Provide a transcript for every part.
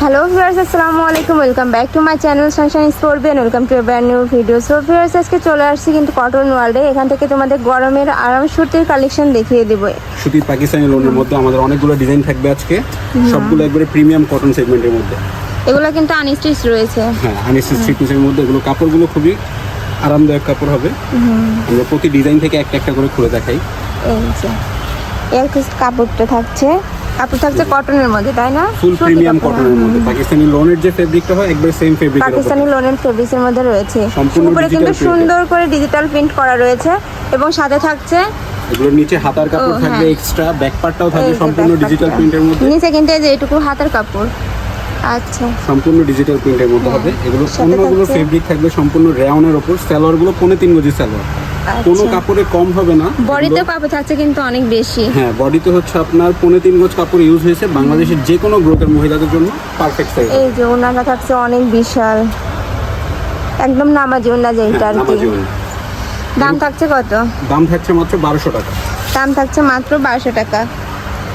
Hello viewers আসসালামু আলাইকুম welcome back to my channel sunshine sport Ben welcome to brand new video so viewers আজকে চলে আসছি কিন্তু কটন ওয়ার্ল্ডে এখান থেকে তোমাদের গরমের আরাম সুতির কালেকশন দেখিয়ে দেবো। সুতির পাকিস্তানি লোনের মধ্যে আমাদের অনেকগুলো ডিজাইন থাকবে আজকে। সবগুলো একবারে প্রিমিয়াম কটন সেগমেন্টের মধ্যে। এগুলো কিন্তু আনস্টিচ রয়েছে। হ্যাঁ আনিসিস থ্রি পিসের মধ্যে এগুলো কাপড়গুলো খুবই আরামদায়ক কাপড় হবে। আমরা প্রতি ডিজাইন থেকে একটা একটা করে খুলে দেখাই। এর কাপড়টা থাকছে। কাপড় থাকছে কটনের মধ্যে তাই না? ফুল প্রিমিয়াম কটনের মধ্যে। পাকিস্তানি লোনের যে ফেব্রিকটা হয় একবার সেম ফেব্রিকের পাকিস্তানি লোনের ফেব্রিক্সের মধ্যে রয়েছে। উপরে কিন্তু সুন্দর করে ডিজিটাল প্রিন্ট করা রয়েছে এবং সাথে থাকছে এগুলোর নিচে হাতার কাপড় থাকবে হ্যাঁ। এক্সট্রা ব্যাক পার্টটাও থাকবে সম্পূর্ণ ডিজিটাল প্রিন্টের মধ্যে। নিচে কিন্তু এই যে এটুকু হাতের কাপড়। আচ্ছা। সম্পূর্ণ ডিজিটাল প্রিন্টের মধ্যে হবে। এগুলো অন্যগুলো ফেব্রিক থাকবে সম্পূর্ণ রেওনের ওপর। সালোয়ারগুলো পৌনে তিন গজি সালোয়ার কোনো আচ্ছা কাপড়ে কম হবে না। বডিতে কাপড় থাকছে কিন্তু অনেক বেশি। হ্যাঁ বডিতে হচ্ছে আপনার পৌনে তিন গজ কাপড় ইউজ হয়েছে বাংলাদেশের যে কোনো গ্রোথের মহিলাদের জন্য পারফেক্ট সাইজ এই যে ওনাটা থাকছে অনেক বিশাল। একদম নামাজি ওনা যেটা আর কি। দাম থাকছে কত? দাম থাকছে মাত্র বারোশো টাকা। দাম থাকছে মাত্র বারোশো টাকা।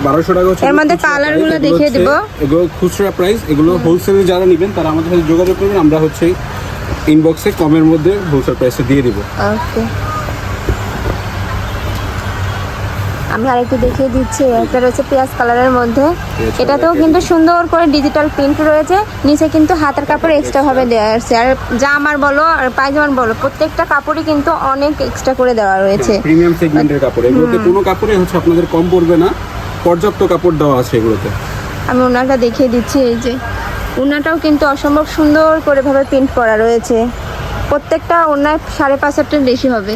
বারোশো টাকা হচ্ছে এর মধ্যে খুচরা গুলো দেখিয়ে দিবো। এগুলো খুচরা প্রাইস এগুলো হোলসেলে যারা নেবেন তারা আমাদের সাথে যোগাযোগ করবেন আমরা হচ্ছে ইনবক্সে কমের মধ্যে হোলসেল প্রাইসে দিয়ে দিব। ওকে আমি আরেকটু দেখিয়ে দিচ্ছি একটা রয়েছে পেঁয়াজ কালারের মধ্যে। এটাতেও কিন্তু সুন্দর করে ডিজিটাল প্রিন্ট রয়েছে। নিচে কিন্তু হাতের কাপড় এক্সট্রা ভাবে দেওয়া আছে। আর জামার বলো আর পায়জামার বলো প্রত্যেকটা কাপড়ই কিন্তু অনেক এক্সট্রা করে দেওয়া রয়েছে। প্রিমিয়াম সেগমেন্টের কাপড়। এগুলোতে কোনো কাপড়ে হচ্ছে আপনাদের কম পড়বে না। পর্যাপ্ত কাপড় দেওয়া আছে এগুলোতে। আমি ওনাটা দেখিয়ে দিচ্ছি এই যে। ওনাটাও কিন্তু অসম্ভব সুন্দর করে ভাবে প্রিন্ট করা রয়েছে। প্রত্যেকটা ওনার সাড়ে পাঁচ হাজার বেশি হবে।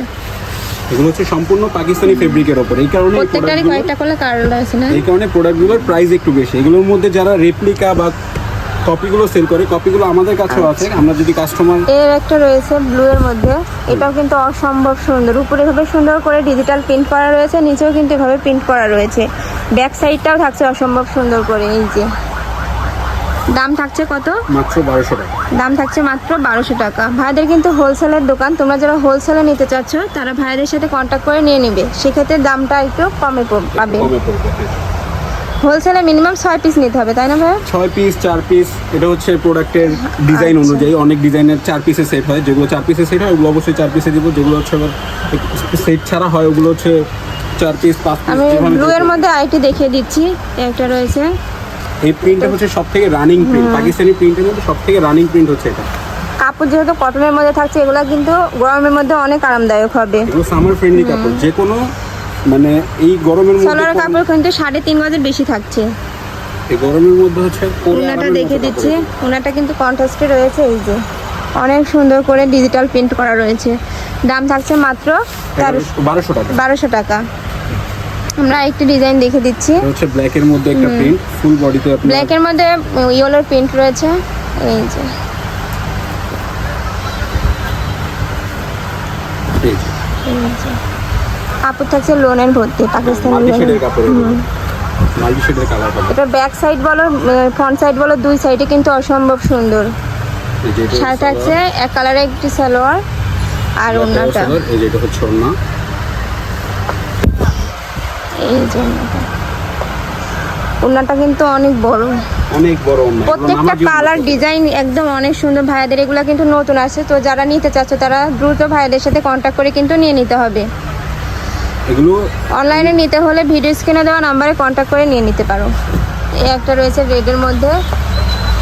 এগুলো হচ্ছে সম্পূর্ণ পাকিস্তানি ফেব্রিকের ওপর। এই কারণে প্রত্যেকটারই কয়েকটা করে কালার রয়েছে না? এই কারণে প্রোডাক্টগুলোর প্রাইস একটু বেশি। এগুলোর মধ্যে যারা রেপ্লিকা বা কপিগুলো সেল করে কপিগুলো আমাদের কাছেও আছে। আমরা যদি কাস্টমার এর একটা রয়েছে ব্লু এর মধ্যে। এটাও কিন্তু অসম্ভব সুন্দর। উপরে ভাবে সুন্দর করে ডিজিটাল প্রিন্ট করা রয়েছে। নিচেও কিন্তু এভাবে প্রিন্ট করা রয়েছে। ব্যাক সাইডটাও থাকছে অসম্ভব সুন্দর করে এই যে। দাম থাকছে কত? মাত্র বারোশো টাকা। দাম থাকছে মাত্র বারোশো টাকা। ভাইদের কিন্তু হোলসেলের দোকান তোমরা যারা হোলসেলে নিতে চাচ্ছ তারা ভাইদের সাথে কন্ট্যাক্ট করে নিয়ে নিবে। সেক্ষেত্রে দামটা একটু কমে পাবে। হোলসেলে মিনিমাম ছয় পিস নিতে হবে তাই না ভাই? ছয় পিস চার পিস এটা হচ্ছে প্রোডাক্টের ডিজাইন আচ্ছা। অনুযায়ী। অনেক ডিজাইনের চার পিসের সেট হয়। যেগুলো চার পিসের সেট হয় ওগুলো অবশ্যই চার পিসে দিব। যেগুলো হচ্ছে সেট ছাড়া হয় ওগুলো হচ্ছে চার পিস পাঁচ পিস আমি ব্লু এর মধ্যে আইটি দেখিয়ে দিচ্ছি। একটা রয়েছে। এই প্রিন্টটা হচ্ছে সব থেকে রানিং প্রিন্ট পাকিস্তানি প্রিন্টের মধ্যে সব থেকে রানিং প্রিন্ট হচ্ছে এটা। কাপড় যেহেতু কটনের মধ্যে থাকছে এগুলো কিন্তু গরমের মধ্যে অনেক আরামদায়ক হবে। এগুলো সামার ফ্রেন্ডলি কাপড় যে কোনো মানে এই গরমের মধ্যে সালোয়ার কাপড় কিন্তু সাড়ে তিন গজের বেশি থাকছে। এই গরমের মধ্যে হচ্ছে আরামের দেখে দিচ্ছি। কাপড়। কিন্তু কন্ট্রাস্টে রয়েছে এই যে। অনেক সুন্দর করে ডিজিটাল প্রিন্ট করা রয়েছে। দাম থাকছে মাত্র বারোশো টাকা। বারোশো টাকা। আমরা একটি ডিজাইন দেখে দিচ্ছি। হচ্ছে ব্ল্যাকের মধ্যে একটা প্রিন্ট ফুল বডিতে আপনার ব্ল্যাকের মধ্যে ইয়েলোর প্রিন্ট রয়েছে। এই যে। কাপড় থাকছে লোনের ভর্তি পাকিস্তানি কালার এটা ব্যাক সাইড বলো ফ্রন্ট সাইড বলো দুই সাইডে কিন্তু অসম্ভব সুন্দর। সাথে থাকছে এক কালারের একটি সালোয়ার আর ওনাটা এই যে এটা হচ্ছে ওড়না। এই যে ওড়নাটা ওড়নাটা কিন্তু অনেক বড়। অনেক বড় প্রত্যেকটা কালার ডিজাইন একদম অনেক সুন্দর। ভাইয়াদের এগুলো কিন্তু নতুন আসছে তো যারা নিতে চাচ্ছে তারা দ্রুত ভাইয়াদের সাথে কন্ট্যাক্ট করে কিন্তু নিয়ে নিতে হবে। এগুলো অনলাইনে নিতে হলে ভিডিও স্ক্রিনে দেওয়া নাম্বারে কন্ট্যাক্ট করে নিয়ে নিতে পারো। এই একটা রয়েছে রেডের মধ্যে।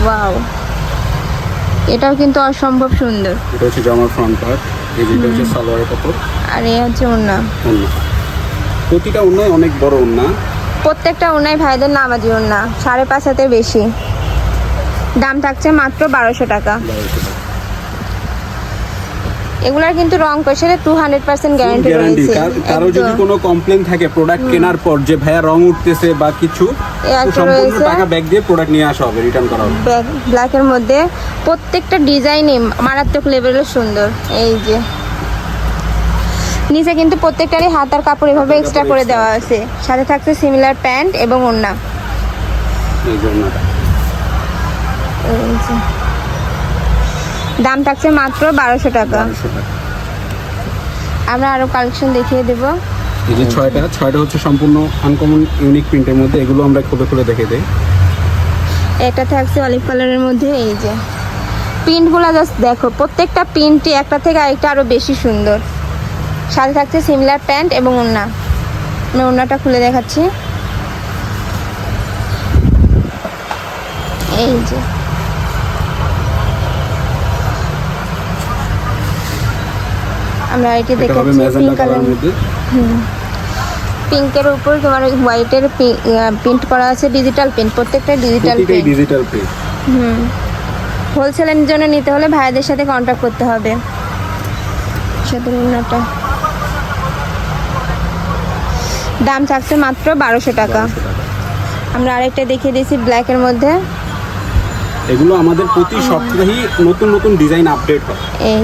ওয়াও এটাও কিন্তু অসম্ভব সুন্দর। এটা হচ্ছে জামার ফ্রন্ট পার্ট এই হচ্ছে সালোয়ারের কাপড়। আর এই হচ্ছে ওড়না। ওড়না। প্রতিটা ওড়নায় অনেক বড় ওড়না প্রত্যেকটা ওনাই ভাইদের নামাজি ওড়না সাড়ে পাঁচ হাতের বেশি। দাম থাকছে মাত্র বারোশো টাকা। এগুলার কিন্তু রং কষে two hundred percent guarantee guarantee রয়েছে। কারও যদি কোনো কমপ্লেন থাকে প্রোডাক্ট কেনার পর যে ভাইয়া রং উঠতেছে বা কিছু সম্পূর্ণ টাকা ব্যাগ দিয়ে প্রোডাক্ট নিয়ে আসা হবে রিটার্ন করা হবে। ব্ল্যাকের মধ্যে প্রত্যেকটা ডিজাইনই মারাত্মক লেভেলের সুন্দর। এই যে নিচে কিন্তু প্রত্যেকটারই হাতার কাপড় এভাবে এক্সট্রা করে দেওয়া আছে সাথে থাকছে সিমিলার প্যান্ট এবং ওড়না। দাম থাকছে মাত্র বারোশো টাকা। বারোশো টাকা। আমরা আরও কালেকশন দেখিয়ে দেব। এই যে ছয়টা ছয়টা হচ্ছে সম্পূর্ণ আনকমন ইউনিক প্রিন্টের মধ্যে। এগুলো আমরা খুলে খুলে দেখে দেই। এটা থাকছে অলিভ কালারের মধ্যে এই যে। প্রিন্টগুলো জাস্ট দেখো প্রত্যেকটা প্রিন্টই একটা থেকে আরেকটা আরও বেশি সুন্দর। সাথে থাকছে সিমিলার প্যান্ট এবং ওড়না। আমি ওড়নাটা খুলে দেখাচ্ছি। এই যে। আমরা এটি দেখাচ্ছি পিঙ্ক কালার মধ্যে। পিঙ্কের উপর তোমার হোয়াইটের প্রিন্ট করা আছে ডিজিটাল প্রিন্ট প্রত্যেকটা ডিজিটাল প্রিন্ট ডিজিটাল প্রিন্ট হোলসেলের জন্য নিতে হলে ভাইদের সাথে কন্ট্যাক্ট করতে হবে। সাথে ওড়নাটা দাম থাকছে মাত্র বারোশো টাকা। আমরা আরেকটা দেখিয়ে দিয়েছি ব্ল্যাকের মধ্যে। এগুলো আমাদের প্রতি সপ্তাহেই নতুন নতুন ডিজাইন আপডেট হয়।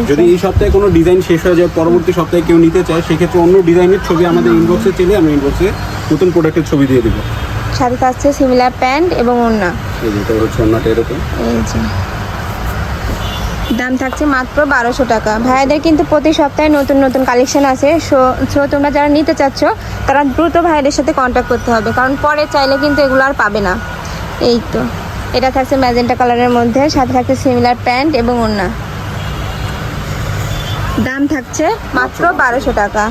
যদি এই সপ্তাহে কোনো ডিজাইন শেষ হয়ে যায় পরবর্তী সপ্তাহে কেউ নিতে চায় সেক্ষেত্রে অন্য ডিজাইনের ছবি আমাদের ইনবক্সে চলে আমরা ইনবক্সে নতুন প্রোডাক্টের ছবি দিয়ে দিব। সাথে থাকছে সিমিলার প্যান্ট এবং ওড়না। এই যেটা হচ্ছে অন্যটা এরকম। এই যে। দাম থাকছে মাত্র বারোশো টাকা। ভাইয়াদের কিন্তু প্রতি সপ্তাহে নতুন নতুন কালেকশন আছে। সো তোমরা যারা নিতে চাচ্ছ, তারা দ্রুত ভাইয়াদের সাথে কন্ট্যাক্ট করতে হবে। কারণ পরে চাইলে কিন্তু এগুলো আর পাবে না। এই তো। এটা থাকছে ম্যাজেন্টা কালারের মধ্যে, সাথে থাকছে সিমিলার প্যান্ট এবং ওড়না। দাম থাকছে মাত্র বারোশো টাকা।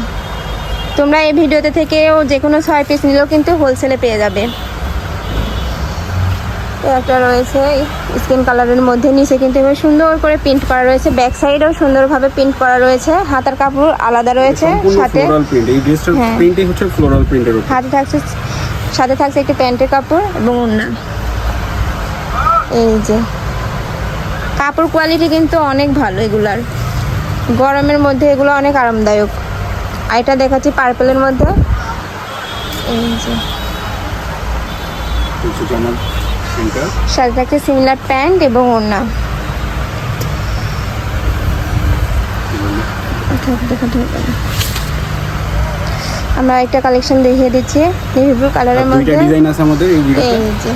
তোমরা এই ভিডিওতে থেকেও যে কোনো ছয় পিস নিলেও কিন্তু হোলসেলে পেয়ে যাবে। একটা রয়েছে স্কিন কালারের মধ্যে নিচে কিন্তু এবার সুন্দর করে প্রিন্ট করা রয়েছে। ব্যাক সাইডেও সুন্দরভাবে প্রিন্ট করা রয়েছে। হাতার কাপড় আলাদা রয়েছে সাথে। হ্যাঁ। হাতে থাকছে সাথে থাকছে একটি প্যান্টের কাপড় এবং ওড়না। এই যে। কাপড় কোয়ালিটি কিন্তু অনেক ভালো এগুলার। গরমের মধ্যে এগুলো অনেক আরামদায়ক। আর এটা দেখাচ্ছি পার্পেলের মধ্যে। এই যে। প্রিন্টার সাথে থাকছে সিমিলার প্যান্ট এবং ওড়না। না। আমরা একটা কালেকশন দেখিয়ে দিচ্ছি। নেভি ব্লু কালারের মধ্যে ডিজাইন আছে আমাদের এই যে।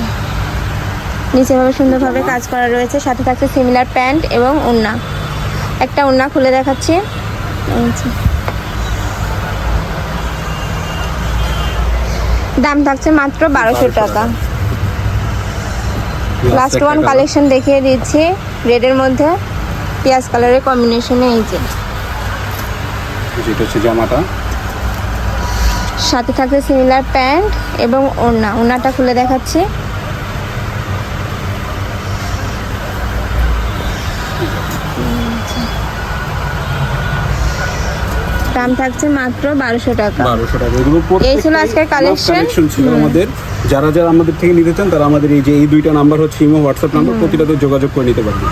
নিচে ভাবে সুন্দরভাবে কাজ করা রয়েছে। সাথে থাকছে সিমিলার প্যান্ট এবং ওড়না। একটা ওড়না খুলে দেখাচ্ছি। দাম থাকছে মাত্র বারোশো টাকা। লাস্ট ওয়ান কালেকশন দেখিয়ে দিচ্ছি। রেডের মধ্যে পেঁয়াজ কালারের কম্বিনেশনে এই যে। যেটা হচ্ছে জামাটা। সাথে থাকছে সিমিলার প্যান্ট এবং ওড়না। ওড়নাটা খুলে দেখাচ্ছি। দাম থাকছে মাত্র বারোশো টাকা। বারোশো টাকা। এই ছিল আজকের কালেকশন ছিল আমাদের। যারা যারা আমাদের থেকে নিতে চান তারা আমাদের এই যে এই দুইটা নাম্বার হচ্ছে ইমো হোয়াটসঅ্যাপ নাম্বার প্রতিটাতে যোগাযোগ করে নিতে পারবে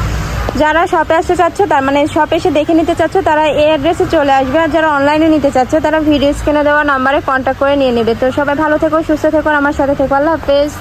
যারা শপে আসতে চাচ্ছ তার মানে শপে এসে দেখে নিতে চাচ্ছ তারা এই অ্যাড্রেসে চলে আসবে। আর যারা অনলাইনে নিতে চাচ্ছে তারা ভিডিও স্ক্রিনে দেওয়া নাম্বারে কন্ট্যাক্ট করে নিয়ে নেবে। তো সবাই ভালো থেকো সুস্থ থেকো আমার সাথে থেকো। আল্লাহ হাফেজ।